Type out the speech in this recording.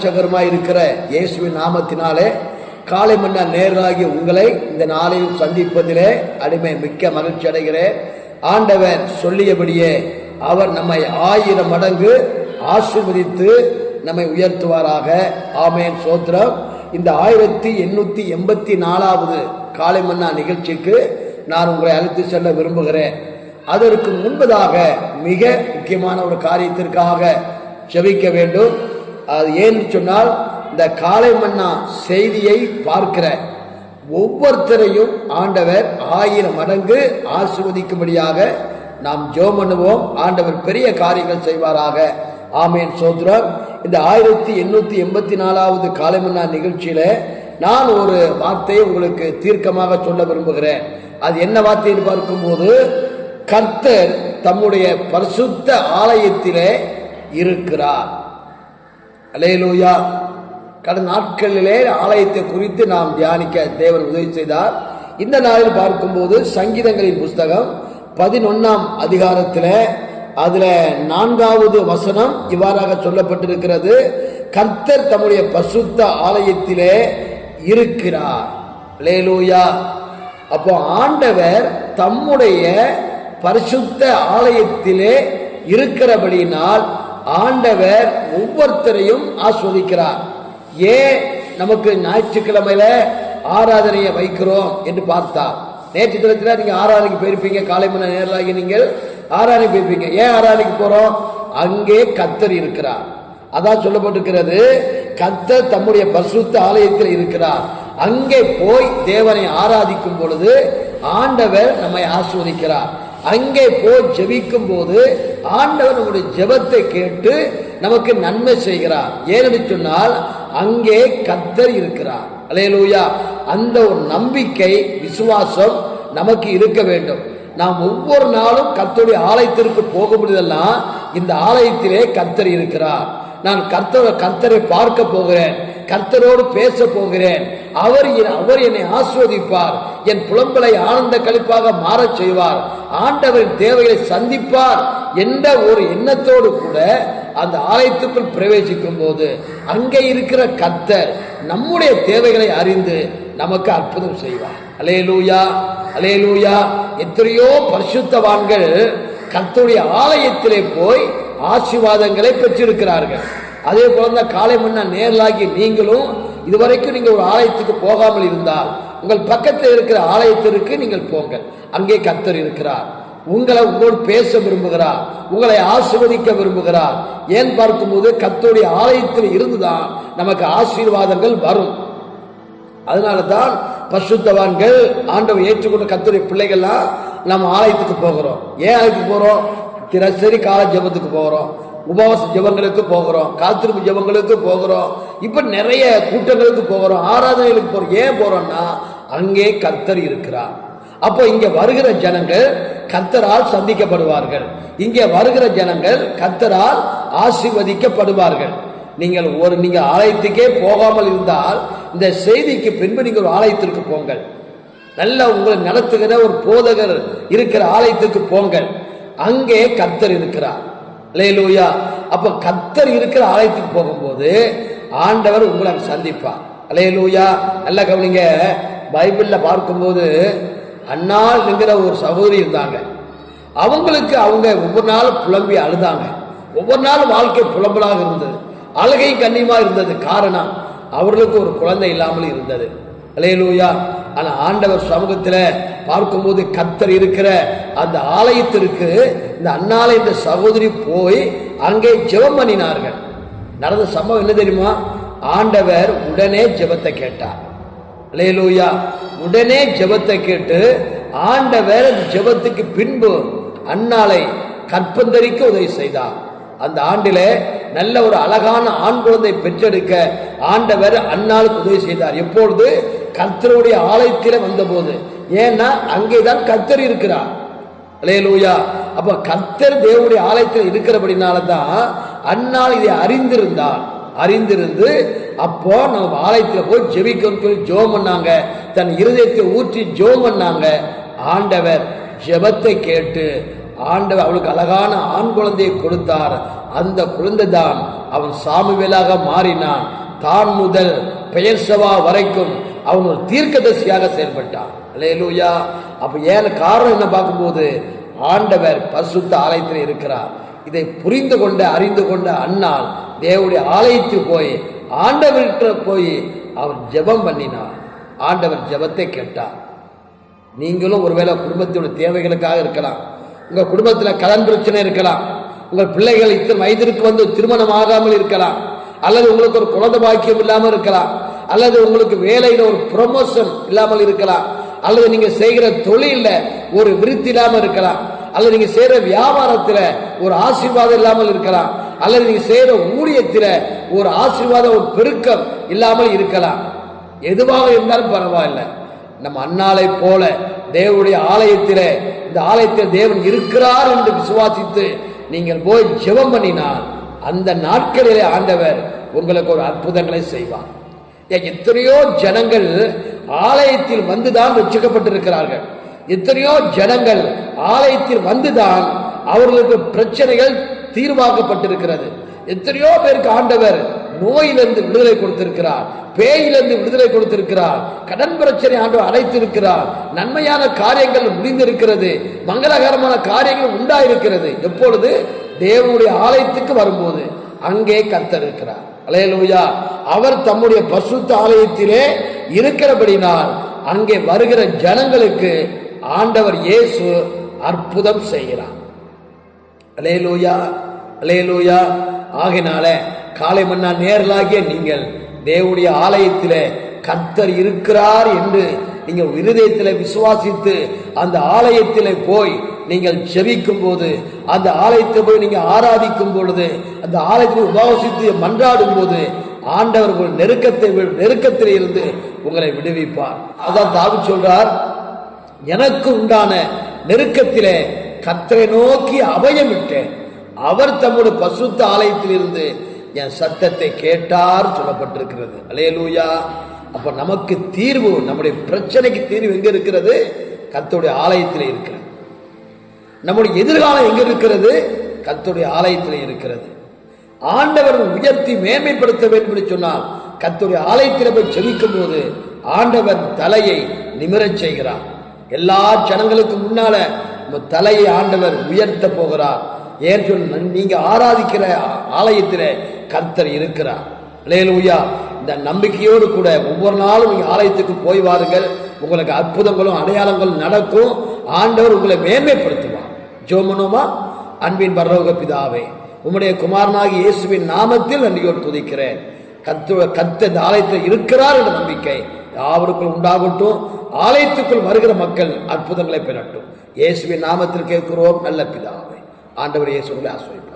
இரட்சகருமாய் இருக்கிற இயேசுவின் நாமத்தினாலே காலை மன்னா நேராகி உங்களை இந்த நாளையும் சந்திப்பதிலே அடிமை மிக்க மகிழ்ச்சி அடைகிறேன். ஆண்டவர் சொல்லியபடியே அவர் நம்மை ஆயிரம் மடங்கு ஆசீர்வதித்து நம்மை உயர்த்துவாராக. ஆமேன். சோத்திரம். இந்த ஆயிரத்தி எண்ணூத்தி எண்பத்தி நாலாவது காலை மன்னா நிகழ்ச்சிக்கு நான் உங்களை அழைத்து செல்ல விரும்புகிறேன். அதற்கு முன்பதாக மிக முக்கியமான ஒரு காரியத்திற்காக செவிக்க வேண்டும். அது ஏன்னு சொன்னால் இந்த காலை மன்னா செய்தியை பார்க்கிற ஒவ்வொருத்தரையும் ஆண்டவர் ஆயிரம் மடங்கு ஆசிர்வதிக்கும்படியாக நாம் ஜோம் பண்ணுவோம். ஆண்டவர் பெரிய காரியங்கள் செய்வாராக. ஆமேன். சோத்ரம். இந்த ஆயிரத்தி எண்ணூத்தி எண்பத்தி நாலாவது காலை மன்னா நிகழ்ச்சியில நான் ஒரு வார்த்தையை உங்களுக்கு தீர்க்கமாக சொல்ல விரும்புகிறேன். அது என்ன வார்த்தைன்னு பார்க்கும்போது கர்த்தர் தம்முடைய பரிசுத்த ஆலயத்திலே இருக்கிறார். அலேலூயா கடந்த நாட்களிலே ஆலயத்தை குறித்து நாம் தியானிக்க தேவன் உதவி செய்தார். இந்த நாளில் பார்க்கும்போது சங்கீதங்களின் புஸ்தகம் பதினொன்னாம் அதிகாரத்தில் அதில் நான்காவது வசனம் இவ்வாறாக சொல்லப்பட்டிருக்கிறது. கர்த்தர் தம்முடைய பசுத்த ஆலயத்திலே இருக்கிறார். லேலூயா அப்போ ஆண்டவர் தம்முடைய பரிசுத்த ஆலயத்திலே இருக்கிறபடியினால் ஆண்டவர் ஒவ்வொருத்தரையும் ஆஸ்வதிக்கிறார். ஏன் நமக்கு ஞாயிற்றுக்கிழமையில ஆராதனையை வைக்கிறோம் என்று பார்த்தா நேற்று தினத்தில் நீங்க ஆராதனைக்கு போயிருப்பீங்க காலை மணி நேரலாகி நீங்கள் ஆராதனை போயிருப்பீங்க. ஏன் ஆராதனைக்கு போறோம்? அங்கே கத்தர் இருக்கிறார். அதான் சொல்லப்பட்டிருக்கிறது கத்தர் தம்முடைய பரிசுத்த ஆலயத்தில் இருக்கிறார். அங்கே போய் தேவனை ஆராதிக்கும் பொழுது ஆண்டவர் நம்மை ஆஸ்வதிக்கிறார். அங்கே போய் ஜெபிக்கும் போது ஆண்டவர் நம்முடைய ஜெபத்தை கேட்டு நமக்கு நன்மை செய்கிறார். ஏனென்று சொன்னால் அங்கே கத்தர் இருக்கிறார். அலையலூயா அந்த ஒரு நம்பிக்கை விசுவாசம் நமக்கு இருக்க வேண்டும். நாம் ஒவ்வொரு நாளும் கத்தருடைய ஆலயத்திற்கு போக முடியதெல்லாம் இந்த ஆலயத்திலே கத்தர் இருக்கிறார். நான் கர்த்தர கர்த்தரை பார்க்க போகிறேன். கர்த்தரோடு பேச போகிறேன். அவர் என்- அவர் என்னை ஆஸ்வதிப்பார். என் புலம்பலை ஆனந்த கழிப்பாக மாறச் செய்வார். ஆண்டவரின் தேவைகளை சந்திப்பார் என்ற ஒரு எண்ணத்தோடு கூட அந்த ஆலயத்துக்குள் பிரவேசிக்கும் போது அங்கே இருக்கிற கர்த்தர் நம்முடைய தேவைகளை அறிந்து நமக்கு அற்புதம் செய்வார். அலேலூயா அலேலூயா எத்தனையோ பரிசுத்தவான்கள் கர்த்தருடைய ஆலயத்திலே போய் ஆசீர்வாதங்களை பெற்றிருக்கிறார்கள். அதே போல தான் காலை மன்னா நேரலாகி நீங்களும் இதுவரைக்கும் நீங்கள் ஒரு ஆலயத்துக்கு போகாமல் இருந்தால் உங்கள் பக்கத்தில் இருக்கிற ஆலயத்திற்கு நீங்கள் போங்கள். அங்கே கர்த்தர் இருக்கிறார். உங்களை உங்களோடு பேச விரும்புகிறார். உங்களை ஆசீர்வதிக்க விரும்புகிறார். ஏன் பார்க்கும்போது கத்தோடைய ஆலயத்தில் இருந்துதான் நமக்கு ஆசீர்வாதங்கள் வரும். அதனால தான் பசுத்தவான்கள் ஆண்டவர் ஏற்றுக்கொண்ட கத்துடைய பிள்ளைகள்லாம் நம்ம ஆலயத்துக்கு போகிறோம். ஏன் ஆலயத்துக்கு போகிறோம் தினசரி கால ஜெபத்துக்கு போகிறோம் உபவாச ஜெபங்களுக்கு போகிறோம் காத்திருப்பு ஜபங்களுக்கு போகிறோம் இப்போ நிறைய கூட்டங்களுக்கு போகிறோம் ஆராதனைகளுக்கு போகிறோம் ஏன் போகிறோம்னா அங்கே கர்த்தர் இருக்கிறார். அப்போ இங்கே வருகிற ஜனங்கள் கர்த்தரால் சந்திக்கப்படுவார்கள். இங்கே வருகிற ஜனங்கள் கர்த்தரால் ஆசீர்வதிக்கப்படுவார்கள். நீங்கள் ஒரு நீங்கள் ஆலயத்துக்கே போகாமல் இருந்தால் இந்த செய்திக்கு பின்பு நீங்கள் ஒரு ஆலயத்திற்கு போங்கள். நல்ல உங்களை நடத்துகிற ஒரு போதகர் இருக்கிற ஆலயத்துக்கு போங்கள். அங்கே கர்த்தர் இருக்கிறார். லேலூயா அப்ப கத்தர் இருக்கிற ஆலயத்துக்கு போகும்போது ஆண்டவர் உங்களை அங்க சந்திப்பார். அலையலூயா நல்ல கவனிங்க. பைபிளில் பார்க்கும்போது அன்னாள் என்கிற ஒரு சகோதரி இருந்தாங்க. அவங்களுக்கு அவங்க ஒவ்வொரு நாளும் புலம்பி அழுதாங்க. ஒவ்வொரு நாளும் வாழ்க்கை புலம்பலாக இருந்தது. அழுகை கண்ணியமா இருந்தது காரணம் அவர்களுக்கு ஒரு குழந்தை இல்லாமல் இருந்தது. அலையலூயா ஆனால் ஆண்டவர் சமூகத்தில் பார்க்கும்போது கத்தர் இருக்கிற அந்த ஆலயத்திற்கு இந்த அண்ணாலை இந்த சகோதரி போய் அங்கே ஜெபம் பண்ணினார்கள். நடந்த சம்பவம் என்ன தெரியுமா? ஆண்டவர் உடனே ஜெபத்தை கேட்டார். லேலூயா உடனே ஜெபத்தை கேட்டு ஆண்டவர் ஜெபத்துக்கு பின்பு அன்னாளை கற்பந்தரிக்க உதவி செய்தார். அந்த ஆண்டிலே நல்ல ஒரு அழகான ஆண் குழந்தை பெற்றெடுக்க ஆண்டவர் அன்னாளுக்கு உதவி செய்தார். எப்பொழுது? கர்த்தருடைய ஆலயத்தில் வந்தபோது. ஏன்னா அங்கேதான் கர்த்தர் இருக்கிறார். அலேலூயா அப்ப கர்த்தர் தேவனுடைய ஆலயத்தில் இருக்கிறபடினால தான் அன்னால் இதை அறிந்திருந்தாள் அறிந்திருந்து அப்போ நம்ம ஆலயத்தில் போய் ஜெபிக்கணும்னு சொல்லி ஜோம் பண்ணாங்க. தன் இருதயத்தை ஊற்றி ஜோம் பண்ணாங்க. ஆண்டவர் ஜெபத்தை கேட்டு ஆண்டவர் அவளுக்கு அழகான ஆண் குழந்தையை கொடுத்தார். அந்த குழந்தை தான் அவன் சாமுவேலாக மாறினான். தான் முதல் பெயர் சபா வரைக்கும் அவன் ஒரு தீர்க்கதரிசியாக செயல்பட்டான். அல்லேலூயா. அப்போ ஏன் காரணம் என்ன பார்க்கும்போது ஆண்டவர் பரிசுத்த ஆலயத்தில் இருக்கிறார். இதை புரிந்து கொண்ட அறிந்து கொண்ட அண்ணால் தேவனுடைய ஆலயத்துக்கு போய் ஆண்டவர்கிட்ட போய் அவர் ஜெபம் பண்ணினார். ஆண்டவர் ஜெபத்தை கேட்டார். நீங்களும் ஒருவேளை குடும்பத்தோட தேவைகளுக்காக இருக்கலாம். உங்கள் குடும்பத்தில் கடன் பிரச்சனை இருக்கலாம். உங்கள் பிள்ளைகள் இத்தனை வயதிற்கு வந்து திருமணம் ஆகாமல் இருக்கலாம். அல்லது உங்களுக்கு ஒரு குழந்தை பாக்கியம் இல்லாமல் இருக்கலாம். அல்லது உங்களுக்கு வேலையில ஒரு ப்ரொமோஷன் இல்லாமல் இருக்கலாம். அல்லது நீங்க செய்கிற தொழில ஒரு விருத்தி இல்லாமல் இருக்கலாம். அல்லது நீங்க செய்யற வியாபாரத்துல ஒரு ஆசீர்வாதம் இல்லாமல் இருக்கலாம். அல்லது நீங்க செய்யற ஊழியத்துல ஒரு ஆசீர்வாதம் ஒரு பெருக்கம் இல்லாமல் இருக்கலாம். எதுவாக இருந்தாலும் பரவாயில்லை. நம்ம அண்ணாலை போல தேவனுடைய ஆலயத்தில் இந்த ஆலயத்தில் தேவன் இருக்கிறார் என்று விசுவாசித்து நீங்கள் போய் ஜெபம் பண்ணினால் அந்த நாட்களிலே ஆண்டவர் உங்களுக்கு ஒரு அற்புதங்களை செய்வார். எத்தனையோ ஜனங்கள் ஆலயத்தில் வந்துதான் ரட்சிக்கப்பட்டிருக்கிறார்கள். எத்தனையோ ஜனங்கள் ஆலயத்தில் வந்துதான் அவர்களுக்கு பிரச்சனைகள் தீர்வாக்கப்பட்டிருக்கிறது எத்தனையோ பேருக்கு ஆண்டவர் நோயிலிருந்து விடுதலை கொடுத்திருக்கிறார் பேயிலிருந்து விடுதலை கொடுத்திருக்கிறார் கடன் பிரச்சனை ஆண்டவர் அடைத்திருக்கிறார் நன்மையான காரியங்கள் முடிந்திருக்கிறது மங்களகரமான காரியங்கள் உண்டாயிருக்கிறது. எப்பொழுது? தேவனுடைய ஆலயத்துக்கு வரும்போது அங்கே கர்த்தர் இருக்கிறார். அலையலூயா. அவர் தம்முடைய பசுத்த ஆலயத்திலே இருக்கிறபடினால் அங்கே வருகிற ஜனங்களுக்கு ஆண்டவர் இயேசு அற்புதம் செய்கிறார். அலையலூயா அலேலூயா ஆகினால காலை மன்னா நேரலாகிய நீங்கள் தேவனுடைய ஆலயத்திலே கர்த்தர் இருக்கிறார் என்று நீங்கள் இருதயத்தில் விசுவாசித்து அந்த ஆலயத்திலே போய் நீங்கள் ஜெபிக்கும் போது அந்த ஆலயத்தை போய் நீங்கள் ஆராதிக்கும் பொழுது அந்த ஆலயத்தில் உபாசித்து மன்றாடும் போது ஆண்டவர் உங்கள் நெருக்கத்தை நெருக்கத்தில் இருந்து உங்களை விடுவிப்பார். அதான் தாவி சொல்றார் எனக்கு உண்டான நெருக்கத்திலே கத்தரை நோக்கி அபயமிட்டேன். அவர் தம்முடைய பசுத்த ஆலயத்தில் இருந்து என் சத்தத்தை கேட்டார் சொல்லப்பட்டிருக்கிறது. அலையலூயா அப்ப நமக்கு தீர்வு நம்முடைய பிரச்சனைக்கு தீர்வு எங்க இருக்கிறது? கத்தோடைய ஆலயத்தில் இருக்கிறது. நம்முடைய எதிர்காலம் எங்க இருக்கிறது? கத்துடைய ஆலயத்தில் இருக்கிறது. ஆண்டவர் உயர்த்தி மேன்மைப்படுத்த வேண்டும் என்று சொன்னால் கத்துடைய ஆலயத்தில் போய் ஜெபிக்கும் போது ஆண்டவர் தலையை நிமிரச் செய்கிறார். எல்லா ஜனங்களுக்கு முன்னால தலையை ஆண்டவர் உயர்த்த போகிறார். ஏன் சொன்ன நீங்க ஆராதிக்கிற ஆலயத்தில் கர்த்தர் இருக்கிறார். லேலூயா இந்த நம்பிக்கையோடு கூட ஒவ்வொரு நாளும் நீங்க ஆலயத்துக்கு போய் வாருங்கள். உங்களுக்கு அற்புதங்களும் அடையாளங்களும் நடக்கும். ஆண்டவர் உங்களை மேன்மைப்படுத்துவார். ஜோமனோமா? அன்பின் பரலோக பிதாவே உம்முடைய குமாரனாகி இயேசுவின் நாமத்தில் நன்றியோடு துதிக்கிறேன். கத்து கத்த இந்த ஆலயத்தில் இருக்கிறார் என்ற நம்பிக்கை யாவருக்குள் உண்டாகட்டும். ஆலயத்துக்குள் வருகிற மக்கள் அற்புதங்களை பெறட்டும். இயேசுவின் நாமத்தில் கேட்கிறோம் நல்ல பிதாவே. ஆண்டவர் இயேசுகளை ஆசிரியப்பார்